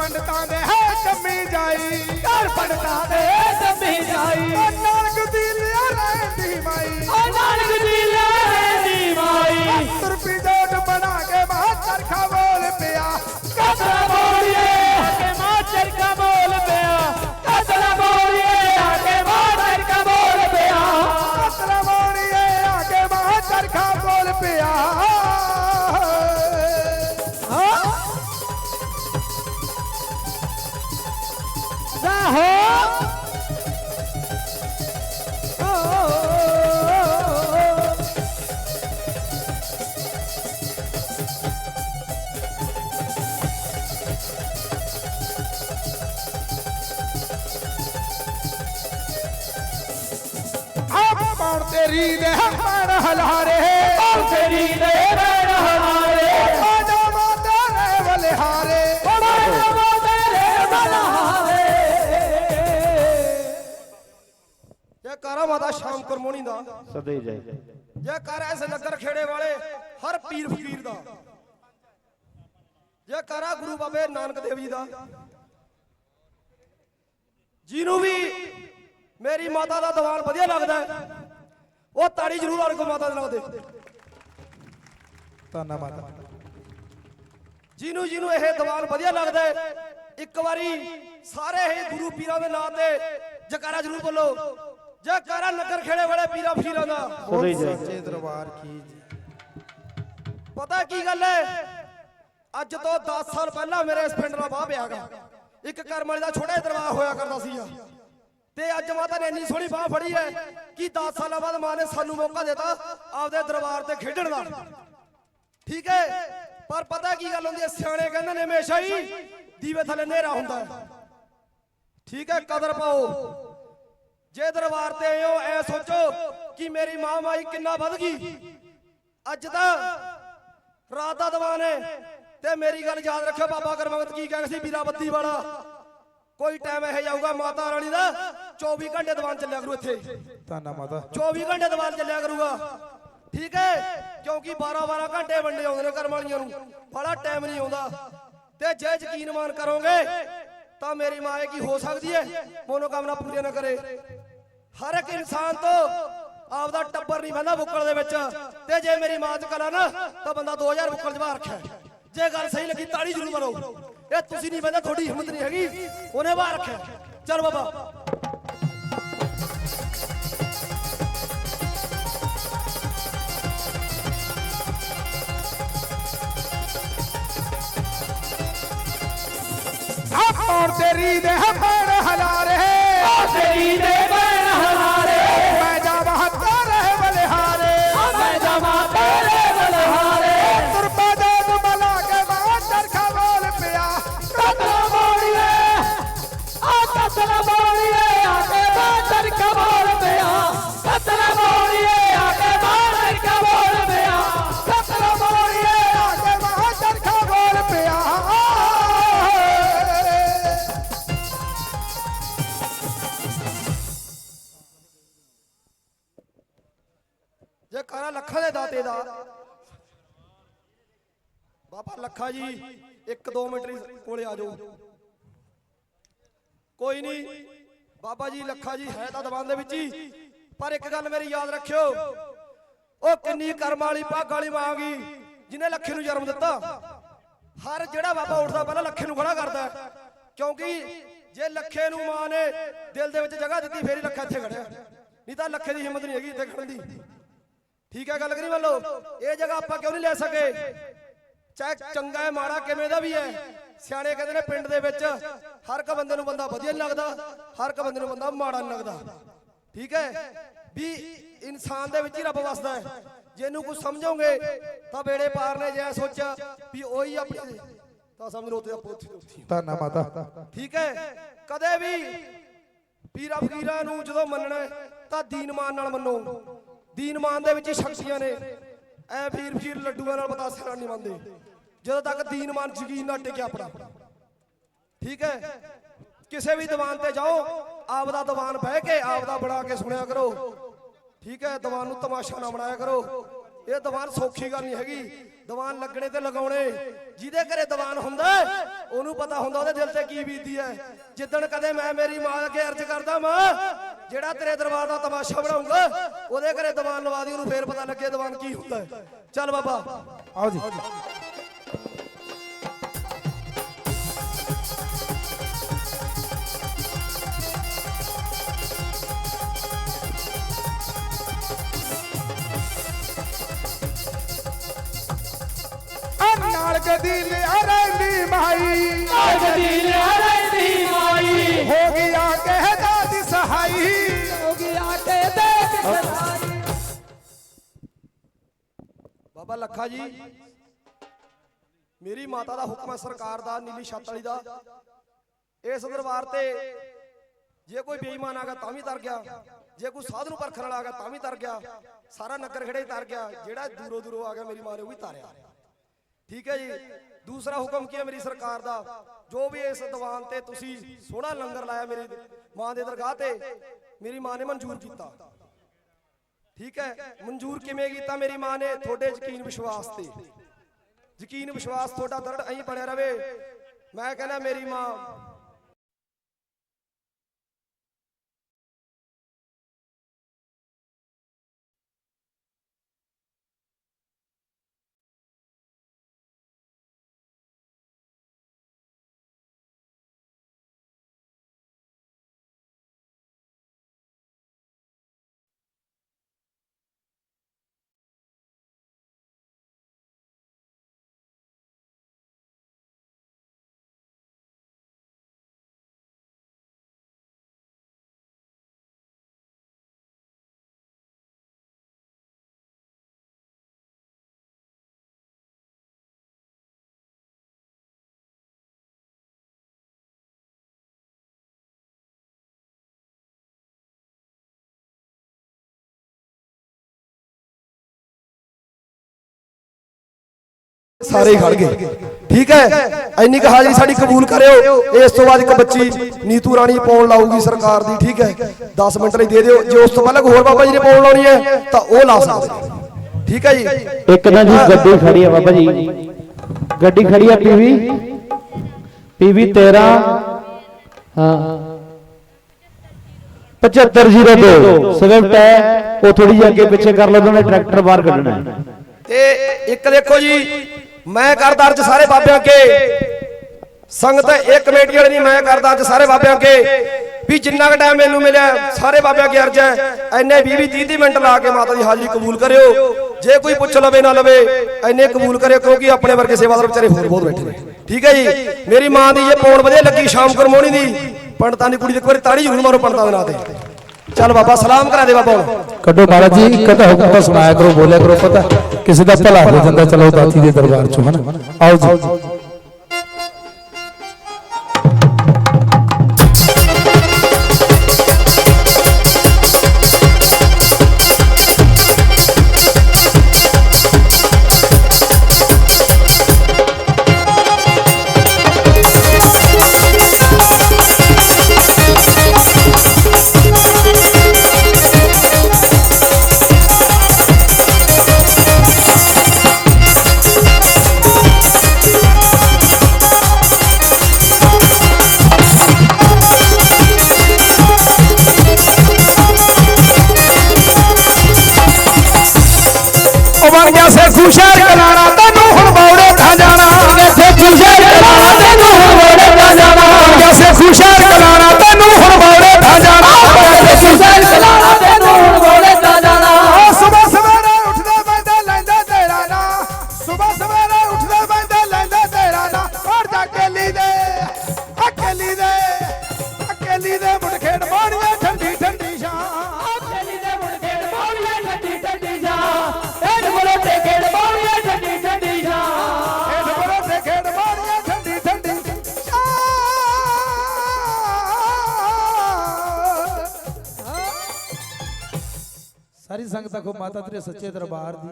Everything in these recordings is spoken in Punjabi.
ਪੰਡਤਾਂ ਦੇ ਹੈ ਜੰਮੀ ਜਾਈ। ਘਰ ਪੰਡਤਾਂ ਦੇ ਜੰਮੀ ਜਾਈ। ਓ ਨਾਨਕ ਦੀ ਲਿਆ ਰਹਿੰਦੀ ਮਾਈ। ਓ ਨਾਨਕ ਦੀ ਲੈਣੀ ਮਾਈ ਸਾਹੋ ਆਪ ਪਾਉਣ ਤੇਰੀ ਦੇ ਹਣ ਹਲਾਰੇ ਜੇ ਕਾਰਾ ਮਾਤਾ ਸ਼ਾਮ ਕਰਮੋਣੀ ਦਾ। ਸਦੇ ਜੇ ਕਰ ਐਸੇ ਨਗਰ ਖੇੜੇ ਵਾਲੇ ਹਰ ਪੀਰ ਫਕੀਰ ਦਾ। ਜੇ ਕਰਾ ਗੁਰੂ ਬਾਬੇ ਨਾਨਕ ਦੇਵ ਜੀ ਦਾ। ਜਿਹਨੂੰ ਵੀ ਮੇਰੀ ਮਾਤਾ ਦਾ ਦੀਵਾਨ ਵਧੀਆ ਲੱਗਦਾ ਉਹ ਤਾੜੀ ਜ਼ਰੂਰ ਕੋ ਮਾਤਾ ਦੇ ਨਾਂ ਦੇ ਤਾਨਾ ਮਾਤਾ। ਜਿਹਨੂੰ ਜਿਹਨੂੰ ਇਹ ਦੀਵਾਨ ਵਧੀਆ ਲੱਗਦਾ ਇੱਕ ਵਾਰੀ ਸਾਰੇ ਹੀ ਗੁਰੂ ਪੀਰਾਂ ਦੇ ਨਾਂ ਤੇ ਜਕਾਰਾ ਜ਼ਰੂਰ ਬੋਲੋ। ਜਕਾਰਾ ਨਗਰ ਖੇੜੇ ਵਾਲੇ ਪੀਰਾਂ ਫਕੀਰਾਂ ਦਾ। ਸੱਚੇ ਦਰਬਾਰ ਕੀ ਪਤਾ ਕੀ ਗੱਲ ਹੈ ਅੱਜ ਤੋਂ 10 ਸਾਲ ਪਹਿਲਾਂ ਮੇਰੇ ਇਸ ਪਿੰਡ ਦਾ ਬਾਹ ਪਿਆਗਾ ਇੱਕ ਕਰਮ ਵਾਲੀ ਦਾ ਛੋਟਾ ਜਿਹਾ ਦਰਬਾਰ ਹੋਇਆ ਕਰਦਾ ਸੀਗਾ। ਤੇ ਅੱਜ ਮਾਤਾ ਨੇ ਇੰਨੀ ਸੋਹਣੀ ਬਾਹ ਫੜੀ ਹੈ ਕਿ 10 ਸਾਲਾਂ ਬਾਅਦ ਮਾਂ ਨੇ ਸਾਨੂੰ ਮੌਕਾ ਦਿੱਤਾ ਆਪਦੇ ਦਰਬਾਰ ਤੇ ਖੇਡਣ ਦਾ। ਠੀਕ ਹੈ ਪਰ ਪਤਾ ਕੀ ਗੱਲ ਹੁੰਦੀ ਹੈ ਸਿਆਣੇ ਕਹਿੰਦੇ ਨੇ ਹਮੇਸ਼ਾ ਹੀ ਦੀਵੇ ਥੱਲੇ ਹਨੇਰਾ ਹੁੰਦਾ ਹੈ ਠੀਕ ਹੈ ਕਦਰ ਪਾਓ। ਜੇ ਦਰਬਾਰ ਤੇ ਆਏ ਹੋ ਐ ਸੋਚੋ ਕਿ ਮੇਰੀ ਮਾਂ ਮਾਈ ਕਿੰਨਾ ਵੱਧ ਗਈ। ਅੱਜ ਤਾਂ ਰਾਤ ਦਾ ਦੀਵਾਨ ਹੈ ਤੇ ਮੇਰੀ ਗੱਲ ਯਾਦ ਰੱਖਿਓ ਬਾਬਾ ਕਰਮਵਤ ਕੀ ਕਹਿੰਦਾ ਸੀ ਵੀਰਾ ਬੱਤੀ ਵਾਲਾ। ਕੋਈ ਟਾਈਮ ਇਹ ਜਾਊਗਾ ਮਾਤਾ ਰਾਣੀ ਦਾ 24 ਘੰਟੇ ਦੀਵਾਨ ਚੱਲਿਆ ਕਰੂ ਇੱਥੇ। ਤਾਨਾ ਮਾਤਾ। 24 ਘੰਟੇ ਦੀਵਾਨ ਚੱਲਿਆ ਕਰੂਗਾ। ਠੀਕ ਹੈ? ਕਿਉਂਕਿ 12 12 ਘੰਟੇ ਵੰਡੇ ਆਉਂਦੇ ਨੇ ਕਰਮ ਵਾਲੀਆਂ ਨੂੰ। ਬੜਾ ਟਾਈਮ ਨਹੀਂ ਆਉਂਦਾ। ਤੇ ਜੇ ਯਕੀਨ ਮਾਨ ਕਰੋਗੇ ਤਾਂ ਮੇਰੀ ਮਾਂ ਕੀ ਹੋ ਸਕਦੀ ਹੈ? ਮਨੋਕਾਮਨਾ ਪੂਰੀਆਂ ਨਾ ਕਰੇ। ਹਰ ਇੱਕ ਇਨਸਾਨ ਤੋਂ ਆਪਦਾ ਟੱਬਰ ਨਹੀਂ ਬੰਦਾ ਬੁੱਕਲ ਦੇ ਵਿੱਚ। ਤੇ ਜੇ ਮੇਰੀ ਮਾਂ ਚ ਕਲਾ ਨਾ, ਤਾਂ ਬੰਦਾ 2000 ਬੁੱਕਲ ਜਵਾ ਰੱਖਿਆ ਜੇ ਗੱਲ ਸਹੀ ਲੱਗੀ ਤਾੜੀ ਜ਼ਰੂਰ ਮਾਰੋ ਇਹ ਤੁਸੀਂ ਨਹੀਂ ਬੰਦਾ ਤੁਹਾਡੀ ਹਿੰਮਤ ਨਹੀਂ ਹੈਗੀ। ਉਹਨੇ ਬਾਹਰ ਰੱਖਿਆ ਚਲ ਬਾਬਾ ਆਪ ਪਾਉਣ ਤੇਰੀ ਬਾਬਾ ਲੱਖਾ ਜੀ 1-2 ਮਿੰਟ ਕੋਲੇ ਆ ਜਾਓ। ਕੋਈ ਨਹੀਂ, ਬਾਬਾ ਜੀ ਲੱਖਾ ਜੀ ਹੈ ਤਾਂ ਦੀਵਾਨ ਦੇ ਵਿੱਚ ਹੀ, ਪਰ ਇੱਕ ਗੱਲ ਮੇਰੀ ਯਾਦ ਰੱਖਿਓ, ਉਹ ਕਿੰਨੀ ਕਰਮ ਵਾਲੀ, ਭਾਗ ਵਾਲੀ ਮਾਂ ਜਿਹਨੇ ਲੱਖੇ ਨੂੰ ਜਨਮ ਦਿੱਤਾ। ਹਰ ਜਿਹੜਾ ਬਾਬਾ ਉੱਠਦਾ, ਪਹਿਲਾਂ ਲੱਖੇ ਨੂੰ ਖੜਾ ਕਰਦਾ ਕਿਉਂਕਿ ਜੇ ਲੱਖੇ ਨੂੰ ਮਾਂ ਨੇ ਦਿਲ ਦੇ ਵਿੱਚ ਜਗ੍ਹਾ ਦਿੱਤੀ, ਫੇਰ ਹੀ ਲੱਖਾ ਇੱਥੇ ਖੜਿਆ। ਨਹੀਂ ਤਾਂ ਲੱਖੇ ਦੀ ਹਿੰਮਤ ਨਹੀਂ ਹੈਗੀ ਇੱਥੇ ਖੜਨ ਦੀ। ਠੀਕ ਹੈ, ਗੱਲ ਕਰੀ ਮੰਨ ਲਓ ਇਹ ਜਗ੍ਹਾ ਆਪਾਂ ਕਿਉਂ ਨਹੀਂ ਲੈ ਸਕੇ? ਚਾਹੇ ਚੰਗਾ ਹੈ ਮਾੜਾ ਕਿਵੇਂ ਦਾ ਵੀ ਹੈ। ਸਿਆਣੇ ਕਹਿੰਦੇ ਨੇ ਪਿੰਡ ਦੇ ਵਿੱਚ ਹਰ ਇੱਕ ਬੰਦੇ ਨੂੰ ਬੰਦਾ ਵਧੀਆ ਨਹੀਂ ਲੱਗਦਾ ਹਰ ਇੱਕ ਬੰਦੇ ਨੂੰ ਬੰਦਾ ਮਾੜਾ ਨਹੀਂ ਲੱਗਦਾ। ਠੀਕ ਹੈ? ਵੀ ਇਨਸਾਨ ਦੇ ਵਿੱਚ ਹੀ ਰੱਬ ਵਸਦਾ ਹੈ। ਜੇ ਇਹਨੂੰ ਕੁਝ ਸਮਝੋਗੇ ਤਾਂ ਬੇੜੇ ਪਾਰ ਨੇ ਜੇ ਸੋਚਿਆ ਵੀ ਉਹੀ ਆਪਣੀ ਤਾਂ ਸਮਝ ਲਓ ਤੇ ਆਪੋ ਉੱਥੇ ਉੱਥੇ ਤਾਨਾ ਮਾਤਾ। ਠੀਕ ਹੈ? ਕਦੇ ਵੀ ਪੀਰਾ ਫਕੀਰਾਂ ਨੂੰ ਜਦੋਂ ਮੰਨਣਾ ਤਾਂ ਦੀਨਮਾਨ ਨਾਲ ਮੰਨੋ। ਦੀਨਮਾਨ ਦੇ ਵਿੱਚ ਹੀ ਸ਼ਕਤੀਆਂ ਨੇ। ਐ ਫੀਰ ਫੀਰ ਲੱਡੂਆਂ ਨਾਲ ਬਤਾਸੇ ਨਾਲ ਨਹੀਂ ਮੰਨਦੇ। ਜਦੋਂ ਤੱਕ ਦੀਨ ਮਨ ਯਕੀਨ ਨਾ ਟਿਕਿਆ ਆਪਣਾ। ਠੀਕ ਹੈ? ਕਿਸੇ ਵੀ ਦੀਵਾਨ ਤੇ ਜਾਓ ਆਪ ਦਾ ਦੀਵਾਨ ਬਹਿ ਕੇ ਆਪ ਦਾ ਬਣਾ ਕੇ ਸੁਣਿਆ ਕਰੋ। ਠੀਕ ਹੈ? ਦੀਵਾਨ ਨੂੰ ਤਮਾਸ਼ਾ ਨਾ ਬਣਾਇਆ ਕਰੋ। ਇਹ ਦੀਵਾਨ ਸੌਖੀ ਗੱਲ ਨਹੀਂ ਹੈਗੀ। ਦੀਵਾਨ ਲੱਗਣੇ ਤੇ ਲਗਾਉਣੇ। ਜਿਹਦੇ ਘਰੇ ਦੀਵਾਨ ਹੁੰਦਾ ਉਹਨੂੰ ਪਤਾ ਹੁੰਦਾ ਉਹਦੇ ਦਿਲ ਤੇ ਕੀ ਬੀਤਦੀ ਹੈ। ਜਿੱਦਣ ਕਦੇ ਮੈਂ ਮੇਰੀ ਮਾਂ ਅੱਗੇ ਅਰਜ਼ ਕਰਦਾ ਮਾਂ ਜਿਹੜਾ ਤੇਰੇ ਦਰਬਾਰ ਦਾ ਤਮਾਸ਼ਾ ਬਣਾਉਂਗਾ ਉਹਦੇ ਘਰੇ ਦੀਵਾਨ ਲਵਾ ਦੀ, ਉਹਨੂੰ ਫੇਰ ਪਤਾ ਲੱਗੇ ਦੀਵਾਨ ਕੀ ਹੁੰਦਾ ਹੈ। ਚੱਲ ਬਾਬਾ। ਆਓ ਜੀ। ਆ ਨਾਲ ਗਦੀ ਲਿਆ ਰਹਿੰਦੀ ਮਾਈ। ਗਦੀ ਰਹਿੰਦੀ ਮਾਈ। ਹੋ ਗਿਆ ਕਹਿਦਾ ਦੀ ਸਹਾਈ ਹੋ ਗਿਆ ਕੇ ਦੇਖ ਸਹਾਈ ਬਾਬਾ ਲੱਖਾ ਜੀ ਮੇਰੀ ਮਾਤਾ ਦਾ ਹੁਕਮ ਹੈ ਸਰਕਾਰ ਦਾ ਨੀਲੀ ਛੱਤ ਵਾਲੀ ਦਾ। ਇਸ ਦਰਬਾਰ ਤੇ ਜੇ ਕੋਈ ਬੇਈਮਾਨ ਆ ਗਿਆ ਤਾਂ ਵੀ ਤਰ ਗਿਆ। ਜੇ ਕੋਈ ਸਾਧ ਨੂੰ ਪਰਖਣ ਵਾਲਾ ਆ ਗਿਆ ਤਾਂ ਵੀ ਤਰ ਗਿਆ। ਸਾਰਾ ਨਗਰ ਖੜੇ ਤਰ ਗਿਆ। ਜਿਹੜਾ ਦੂਰੋਂ ਦੂਰੋਂ ਆ ਗਿਆ ਮੇਰੀ ਮਾਂ ਨੇ ਉਹ ਵੀ ਤਾਰਿਆ। ਠੀਕ ਹੈ ਜੀ। ਦੂਸਰਾ ਹੁਕਮ ਕੀ ਹੈ ਮੇਰੀ ਸਰਕਾਰ ਦਾ? ਜੋ ਵੀ ਇਸ ਦੀਵਾਨ ਤੇ ਤੁਸੀਂ ਸੋਹਣਾ ਲੰਗਰ ਲਾਇਆ ਮੇਰੀ ਮਾਂ ਦੇ ਦਰਗਾਹ ਤੇ, ਮੇਰੀ ਮਾਂ ਨੇ ਮਨਜ਼ੂਰ ਕੀਤਾ। ਠੀਕ ਹੈ। ਮਨਜ਼ੂਰ ਕਿਵੇਂ ਕੀਤਾ ਮੇਰੀ ਮਾਂ ਨੇ? ਤੁਹਾਡੇ ਯਕੀਨ ਵਿਸ਼ਵਾਸ ਤੇ। ਯਕੀਨ ਵਿਸ਼ਵਾਸ ਤੁਹਾਡਾ ਦਰੜ ਐਂ ਬਣਿਆ ਰਵੇ। ਮੈਂ ਕਹਿੰਦਾ, ਮੇਰੀ ਮਾਂ ਸਾਰੇ ਹੀ ਖੜ ਗਏ। ਠੀਕ ਹੈ? ਇੰਨੀ ਕੁ ਹਾਜ਼ਰੀ ਸਾਡੀ ਕਬੂਲ ਕਰਿਓ। ਇਸ ਤੋਂ ਬਾਅਦ ਇੱਕ ਬੱਚੀ ਨੀਤੂ ਰਾਣੀ ਪਾਉਣ ਲਾਊਗੀ ਸਰਕਾਰ ਦੀ ਠੀਕ ਹੈ? 10 ਮਿੰਟ ਲਈ ਦੇ ਦਿਓ। ਜੇ ਉਸ ਤੋਂ ਪਹਿਲਾਂ ਹੋਰ ਬਾਬਾ ਜੀ ਨੇ ਪਾਉਣ ਲਾਉਣੀ ਹੈ ਤਾਂ ਉਹ ਲਾ ਸਕਦੇ ਠੀਕ ਹੈ ਜੀ? ਇੱਕ ਨਾ ਜੀ ਗੱਡੀ ਖੜੀ ਆ ਬਾਬਾ ਜੀ। ਗੱਡੀ ਖੜੀ ਆ ਪੀਵੀ। ਪੀਵੀ 13 ਹਾਂ। 7502 ਸਵਿਫਟ ਹੈ ਉਹ ਥੋੜੀ ਜਿਹੀ ਅੱਗੇ ਪਿੱਛੇ ਕਰ ਲਓ ਉਹਨੇ ਟਰੈਕਟਰ ਬਾਹਰ ਕੱਢਣਾ ਹੈ। ਤੇ ਇੱਕ ਦੇਖੋ ਜੀ ਮੈਂ ਕਰਦਾ ਅਰਜ ਸਾਰੇ ਬਾਬਿਆਂ ਅੱਗੇ। ਸੰਗਤ ਇੱਕ ਕਮੇਟੀ ਵਾਲੇ ਨਹੀਂ, ਮੈਂ ਕਰਦਾ ਅੱਜ ਸਾਰੇ ਬਾਬਿਆਂ ਅੱਗੇ। ਵੀ ਜਿੰਨਾ ਕੁ ਟਾਈਮ ਮੈਨੂੰ ਮਿਲਿਆ, ਸਾਰੇ ਬਾਬਿਆਂ ਅੱਗੇ ਅਰਜ ਹੈ ਐਨੇ 20 20 30 ਮਿੰਟ ਲਾ ਕੇ ਮਾਤਾ ਦੀ ਹਾਜ਼ਰੀ ਕਬੂਲ ਕਰਿਓ। ਜੇ ਕੋਈ ਪੁੱਛ ਲਵੇ, ਨਾ ਲਵੇ ਐਨੇ ਕਬੂਲ ਕਰਿਓ, ਕਿਉਂਕਿ ਆਪਣੇ ਵਰਗੇ ਸੇਵਾਦਾਰ ਵਿਚਾਰੇ ਹੋਰ ਬਹੁਤ ਬੈਠੇ ਨੇ। ਠੀਕ ਹੈ ਜੀ? ਮੇਰੀ ਮਾਂ ਦੀ ਇਹ ਪੌਣ ਵਧੀਆ ਲੱਗੀ ਸ਼ਾਮ ਕਰਮੋਣੀ ਦੀ। ਪੰਡਤਾਂ ਦੀ ਕੁੜੀ ਦੇ ਇੱਕ ਵਾਰੀ ਤਾੜੀ ਜ਼ਰੂਰ ਮਾਰੋ ਪੰਡਤਾਂ ਦੇ ਨਾਂ ਤੇ। ਚੱਲ ਬਾਬਾ, ਸਲਾਮ ਕਰਾ ਦੇ ਬਾਬਾ ਕੱਢੋ ਮਹਾਰਾਜ ਜੀ ਇੱਕ ਹੁਕਮ ਤਾਂ ਸੁਣਾਇਆ ਕਰੋ, ਬੋਲਿਆ ਕਰੋ, ਪਤਾ ਕਿਸੇ ਦਾ ਭਲਾ ਹੋ ਜਾਂਦਾ, ਚਲੋ ਦਾਤੀ ਦੇ ਦਰਬਾਰ ਚੋਂ, ਹਨਾ? ਆਓ ਜੀ। ਬਣ ਗਿਆ ਸੰਗਤ ਆਖੋ ਮਾਤਾ ਤੇਰੇ ਸੱਚੇ ਦਰਬਾਰ ਦੀ।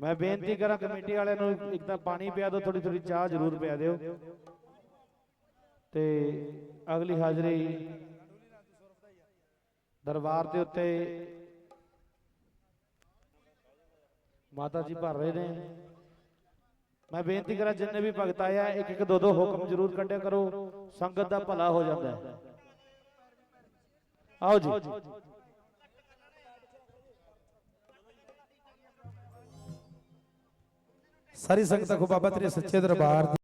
ਮੈਂ ਬੇਨਤੀ ਕਰਾਂ ਕਮੇਟੀ ਵਾਲਿਆਂ ਨੂੰ, ਇੱਕ ਤਾਂ ਪਾਣੀ ਪਿਆ ਦਿਓ ਥੋੜੀ ਥੋੜੀ ਚਾਹ ਜ਼ਰੂਰ ਪਿਆ ਦਿਓ। ਤੇ ਅਗਲੀ ਹਾਜ਼ਰੀ ਦਰਬਾਰ ਦੇ ਉੱਤੇ ਮਾਤਾ ਜੀ ਭਰ ਰਹੇ ਨੇ। ਮੈਂ ਬੇਨਤੀ ਕਰਾਂ ਜਿੰਨੇ ਵੀ ਭਗਤ ਆਏ ਆ ਇੱਕ ਇੱਕ ਦੋ ਦੋ ਹੁਕਮ ਜ਼ਰੂਰ ਕੱਢਿਆ ਕਰੋ ਸੰਗਤ ਦਾ ਭਲਾ ਹੋ ਜਾਂਦਾ ਹੈ। ਆਓ ਜੀ। ਸਾਰੀ ਸੰਗਤ ਕੋ ਬਾਬਾ ਤੇਰੇ ਸੱਚੇ ਦਰਬਾਰ